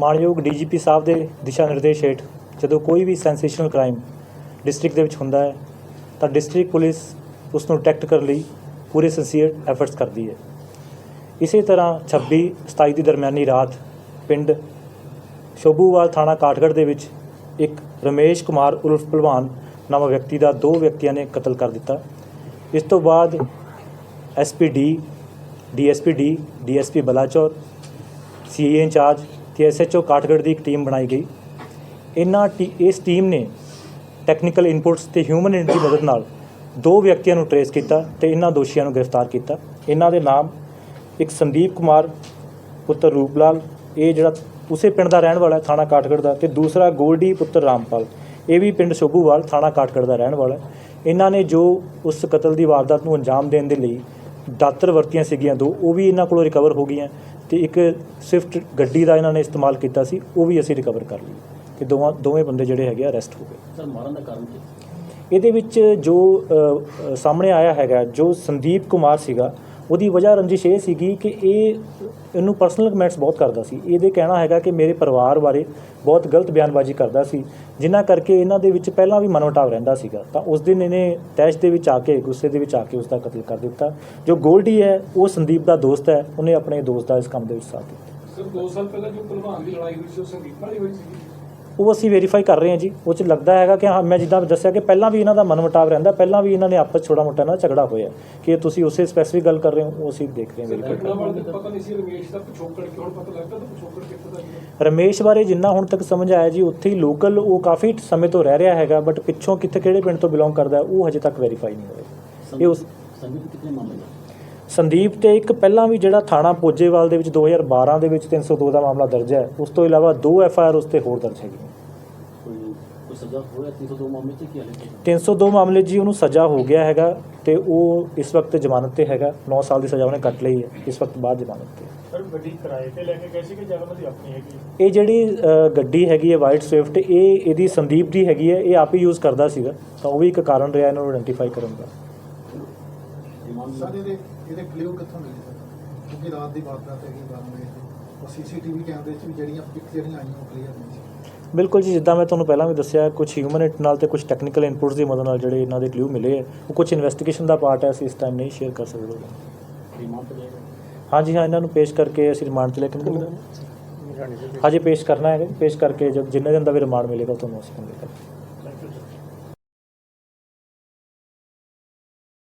ਮਾਨਯੋਗ ਡੀਜੀਪੀ ਸਾਹਿਬ ਦੇ ਦਿਸ਼ਾ ਨਿਰਦੇਸ਼ ਹੇਠ ਜਦੋਂ ਕੋਈ ਵੀ ਸੈਂਸੇਸ਼ਨਲ ਕ੍ਰਾਈਮ ਡਿਸਟ੍ਰਿਕਟ ਦੇ ਵਿੱਚ ਹੁੰਦਾ ਹੈ, ਤਾਂ ਡਿਸਟ੍ਰਿਕਟ ਪੁਲਿਸ ਉਸ ਨੂੰ ਡਿਟੈਕਟ ਕਰਨ ਲਈ ਪੂਰੇ ਸਿੰਸੀਅਰ ਐਫਰਟਸ ਕਰਦੀ ਹੈ। ਇਸੇ ਤਰ੍ਹਾਂ 26 27 ਦੀ ਦਰਮਿਆਨੀ ਰਾਤ ਪਿੰਡ ਸ਼ੋਭੂਵਾਲ ਥਾਣਾ ਕਾਠਗੜ੍ਹ ਦੇ ਵਿੱਚ ਇੱਕ ਰਮੇਸ਼ ਕੁਮਾਰ ਉਰਫ ਭਲਵਾਨ ਨਾਮਕ ਵਿਅਕਤੀ ਦਾ ਦੋ ਵਿਅਕਤੀਆਂ ਨੇ ਕਤਲ ਕਰ ਦਿੱਤਾ। ਇਸ ਤੋਂ ਬਾਅਦ SPD DSPD DSP Balachaur CA in charge ਤੇ ਐਸਐਚਓ ਕਾਠਗੜ੍ਹ ਦੀ ਇੱਕ ਟੀਮ ਬਣਾਈ ਗਈ। ਇਹਨਾਂ ਟੀ- ਇਸ ਟੀਮ ਨੇ ਟੈਕਨੀਕਲ ਇਨਪੁਟਸ ਤੇ ਹਿਊਮਨ ਇੰਟ ਦੀ ਮਦਦ ਨਾਲ ਦੋ ਵਿਅਕਤੀਆਂ ਨੂੰ ਟਰੇਸ ਕੀਤਾ ਤੇ ਇਹਨਾਂ ਦੋਸ਼ੀਆਂ ਨੂੰ ਗ੍ਰਿਫਤਾਰ ਕੀਤਾ। ਇਹਨਾਂ ਦੇ ਨਾਮ ਇੱਕ ਸੰਦੀਪ ਕੁਮਾਰ, ਪੁੱਤਰ ਰੂਪਲਾਲ, ਇਹ ਜਿਹੜਾ ਉਸੇ ਪਿੰਡ ਦਾ ਰਹਿਣ ਵਾਲਾ ਥਾਣਾ ਕਾਠਗੜ੍ਹ ਦਾ, ਤੇ ਦੂਸਰਾ ਗੋਲਡੀ, ਪੁੱਤਰ ਰਾਮਪਾਲ। ਇਹ ਵੀ ਪਿੰਡ ਸ਼ੋਭੂਵਾਲ ਥਾਣਾ ਕਾਠਗੜ੍ਹ ਦਾ ਰਹਿਣ ਵਾਲਾ ਇਹਨਾਂ ਨੇ ਜੋ ਉਸ ਕਤਲ ਦੀ ਵਾਰਦਾਤ ਨੂੰ ਅੰਜਾਮ ਦੇਣ ਦੇ ਲਈ ਦਾਤਰ ਵਰਤੀਆਂ ਸੀਗੀਆਂ ਦੋ, ਉਹ ਵੀ ਇਹਨਾਂ ਕੋਲੋਂ ਰਿਕਵਰ ਹੋ ਗਈਆਂ ਤੇ ਇੱਕ ਸਵਿਫਟ ਗੱਡੀ ਦਾ ਇਹਨਾਂ ਨੇ ਇਸਤੇਮਾਲ ਕੀਤਾ ਸੀ, ਉਹ ਵੀ ਅਸੀਂ ਰਿਕਵਰ ਕਰ ਲਈ ਤੇ ਦੋਵਾਂ, ਦੋਵੇਂ ਬੰਦੇ ਜਿਹੜੇ ਹੈਗੇ ਆ ਅਰੈਸਟ ਹੋ ਗਏ। ਸਰ, ਮਾਰਨ ਦਾ ਕਾਰਨ ਕੀ ਇਹਦੇ ਵਿੱਚ ਜੋ ਸਾਹਮਣੇ ਆਇਆ ਹੈਗਾ, ਜੋ ਸੰਦੀਪ ਕੁਮਾਰ ਸੀਗਾ, ਉਹਦੀ ਵਜ੍ਹਾ ਰੰਜਿਸ਼ ਇਹ ਸੀਗੀ ਕਿ ਇਹ, ਇਹਨੂੰ ਪਰਸਨਲ ਕਮੈਂਟਸ ਬਹੁਤ ਕਰਦਾ ਸੀ। ਇਹਦੇ ਕਹਿਣਾ ਹੈਗਾ ਕਿ ਮੇਰੇ ਪਰਿਵਾਰ ਬਾਰੇ ਬਹੁਤ ਗਲਤ ਬਿਆਨਬਾਜ਼ੀ ਕਰਦਾ ਸੀ, ਜਿਨ੍ਹਾਂ ਕਰਕੇ ਇਹਨਾਂ ਦੇ ਵਿੱਚ ਪਹਿਲਾਂ ਵੀ ਮਨਮਟਾਵ ਰਹਿੰਦਾ ਸੀਗਾ। ਤਾਂ ਉਸ ਦਿਨ ਇਹਨੇ ਤੈਸ਼ ਦੇ ਵਿੱਚ ਆ ਕੇ, ਗੁੱਸੇ ਦੇ ਵਿੱਚ ਆ ਕੇ ਉਸ ਦਾ ਕਤਲ ਕਰ ਦਿੱਤਾ। ਜੋ ਗੋਲਡੀ ਹੈ, ਉਹ ਸੰਦੀਪ ਦਾ ਦੋਸਤ ਹੈ, ਉਹਨੇ ਆਪਣੇ ਦੋਸਤ ਦਾ ਇਸ ਕੰਮ ਦੇ ਵਿੱਚ ਸਾਥ ਦਿੱਤਾ। ਸਰ 2 ਸਾਲ ਪਹਿਲਾਂ ਜੋ ਭਲਵਾਨ ਦੀ ਲੜਾਈ ਹੋਈ ਸੀ, ਉਹ ਸੰਗੀਤ ਨਾਲ ਹੀ ਹੋਈ ਸੀ? ਉਹ ਅਸੀਂ ਵੈਰੀਫਾਈ ਕਰ ਰਹੇ ਹਾਂ ਜੀ। ਉਹ ਚ ਲੱਗਦਾ ਹੈਗਾ ਕਿ ਹਾਂ ਮੈਂ ਜਿੱਦਾਂ ਦੱਸਿਆ ਕਿ ਪਹਿਲਾਂ ਵੀ ਇਹਨਾਂ ਦਾ ਮਨਮਟਾਵ ਰਹਿੰਦਾ ਪਹਿਲਾਂ ਵੀ ਇਹਨਾਂ ਨੇ ਆਪਸ ਛੋਟਾ ਮੋਟਾ ਨਾ ਝਗੜਾ ਹੋਇਆ। ਕਿ ਤੁਸੀਂ ਉਸੇ ਸਪੈਸੀਫਿਕ ਗੱਲ ਕਰ ਰਹੇ ਹੋ ਉਹ ਅਸੀਂ ਦੇਖ ਰਹੇ ਹਾਂ ਵੈਰੀਫਾਈ ਕਰ ਰਹੇ ਵਾਲੇ ਪਤਾ ਨਹੀਂ ਸੀ ਰਮੇਸ਼ ਦਾ ਪਿਛੋਕੜ ਕਿ ਹੁਣ ਪਤਾ ਲੱਗਦਾ ਤਾਂ ਪਿਛੋਕੜ ਕਿੱਥੇ ਦਾ ਸੀ। ਹਾਂ ਰਮੇਸ਼ ਬਾਰੇ ਜਿੰਨਾ ਹੁਣ ਤੱਕ ਸਮਝ ਆਇਆ ਜੀ ਉੱਥੇ ਹੀ ਲੋਕਲ ਉਹ ਕਾਫੀ ਸਮੇਂ ਤੋਂ ਰਹਿ ਰਿਹਾ ਹੈਗਾ ਬਟ ਪਿੱਛੋਂ ਕਿੱਥੇ ਕਿਹੜੇ ਪਿੰਡ ਤੋਂ ਬਿਲੋਂਗ ਕਰਦਾ ਹੈ, ਉਹ ਹਜੇ ਤੱਕ ਵੈਰੀਫਾਈ ਨਹੀਂ ਹੋਇਆ। ਇਹ ਉਸ ਸੰਦੀਪ ਕਿਤਨੇ ਮਾਮਲੇ ਦਾ ਸੰਦੀਪ ਤੇ ਇੱਕ ਪਹਿਲਾਂ ਵੀ ਜਿਹੜਾ ਥਾਣਾ ਪੋਜੇਵਾਲ ਦੇ ਵਿੱਚ 2012 ਦੇ ਵਿੱਚ 302 ਦਾ ਮਾਮਲਾ ਦਰਜ ਹੈ ਉਸ ਤੋਂ ਇਲਾਵਾ ਦੋ ਐਫ ਆਈ ਆਰ ਉਸ ਤੇ ਹੋਰ ਦਰਜ ਹੈਗੀਆਂ ਕੋਈ ਕੋਈ ਸਜ਼ਾ ਹੋਇਆ 302 ਮਾਮਲੇ ਚ ਕੀ ਹਾਲੇ 302 ਮਾਮਲੇ 'ਚ ਜੀ ਉਹਨੂੰ ਸਜ਼ਾ ਹੋ ਗਿਆ ਹੈਗਾ ਤੇ ਉਹ ਇਸ ਵਕਤ ਜ਼ਮਾਨਤ ਤੇ ਹੈਗਾ 9 ਸਾਲ ਦੀ ਸਜ਼ਾ ਉਹਨੇ ਕੱਟ ਲਈ ਹੈ ਇਸ ਵਕਤ ਬਾਅਦ ਜ਼ਮਾਨਤ ਤੇ ਹੈ। ਸਰ ਗੱਡੀ ਕਿਰਾਏ ਤੇ ਲੈ ਕੇ ਗਏ ਸੀ ਕਿ ਜਾਂ ਉਹਨਾਂ ਦੀ ਆਪਣੀ ਹੈਗੀ ਹੈ? ਇਹ ਜਿਹੜੀ ਅ, ਗੱਡੀ ਹੈਗੀ ਹੈ ਵਾਈਟ ਸਵਿਫਟ ਇਹ ਇਹਦੀ ਸੰਦੀਪ ਦੀ ਹੈਗੀ ਹੈ ਇਹ ਆਪ ਹੀ ਯੂਜ਼ ਕਰਦਾ ਸੀਗਾ ਤਾਂ ਉਹ ਵੀ ਇੱਕ ਕਾਰਨ ਰਿਹਾ ਇਹਨਾਂ ਨੂੰ ਆਇਡੈਂਟੀਫਾਈ ਕਰਨ ਦਾ ਇਹਦੇ ਕਲਿਊ ਕਿੱਥੋਂ ਮਿਲੇ ਸਰ? ਕਿਉਂਕਿ ਰਾਤ ਦੀ ਵਾਰਦਾਤ ਹੈਗੀ ਬਾਰਾਂ ਵਜੇ ਦੀ ਉਹ ਸੀਸੀਟੀਵੀ ਕੈਮਰੇ 'ਚ ਵੀ ਜਿਹੜੀਆਂ ਪਿਕ ਜਿਹੜੀਆਂ ਆਈਆਂ ਉਹ ਕਲੀਅਰ ਨਹੀਂ ਸੀ। ਬਿਲਕੁਲ ਜੀ ਜਿੱਦਾਂ ਮੈਂ ਤੁਹਾਨੂੰ ਪਹਿਲਾਂ ਵੀ ਦੱਸਿਆ ਕੁਝ ਹਿਊਮਨ ਇੰਟ ਨਾਲ ਤੇ ਕੁਝ ਟੈਕਨੀਕਲ ਇਨਪੁਟਸ ਦੀ ਮਦਦ ਨਾਲ ਜਿਹੜੇ ਇਹਨਾਂ ਦੇ ਕਲੂ ਮਿਲੇ ਹੈ ਉਹ ਕੁਝ ਇਨਵੈਸਟੀਗੇਸ਼ਨ ਦਾ ਪਾਰਟ ਹੈ ਅਸੀਂ ਇਸ ਟਾਈਮ ਨਹੀਂ ਸ਼ੇਅਰ ਕਰ ਸਕਦੇ। ਰਿਮਾਂਡ ਤੇ ਜਾਏਗਾ? ਹਾਂਜੀ ਹਾਂ ਇਹਨਾਂ ਨੂੰ ਪੇਸ਼ ਕਰਕੇ ਅਸੀਂ ਰਿਮਾਂਡ ਤੇ ਲੈ ਕੇ। ਹਾਂਜੀ ਪੇਸ਼ ਕਰਨਾ ਹੈ ਪੇਸ਼ ਕਰਕੇ ਜਦ ਜਿੰਨੇ ਦਿਨ ਦਾ ਵੀ ਰਿਮਾਂਡ ਮਿਲੇਗਾ ਤੁਹਾਨੂੰ ਅਸੀਂ ਕੰਪਲੀਟ ਕਰਾਂਗੇ।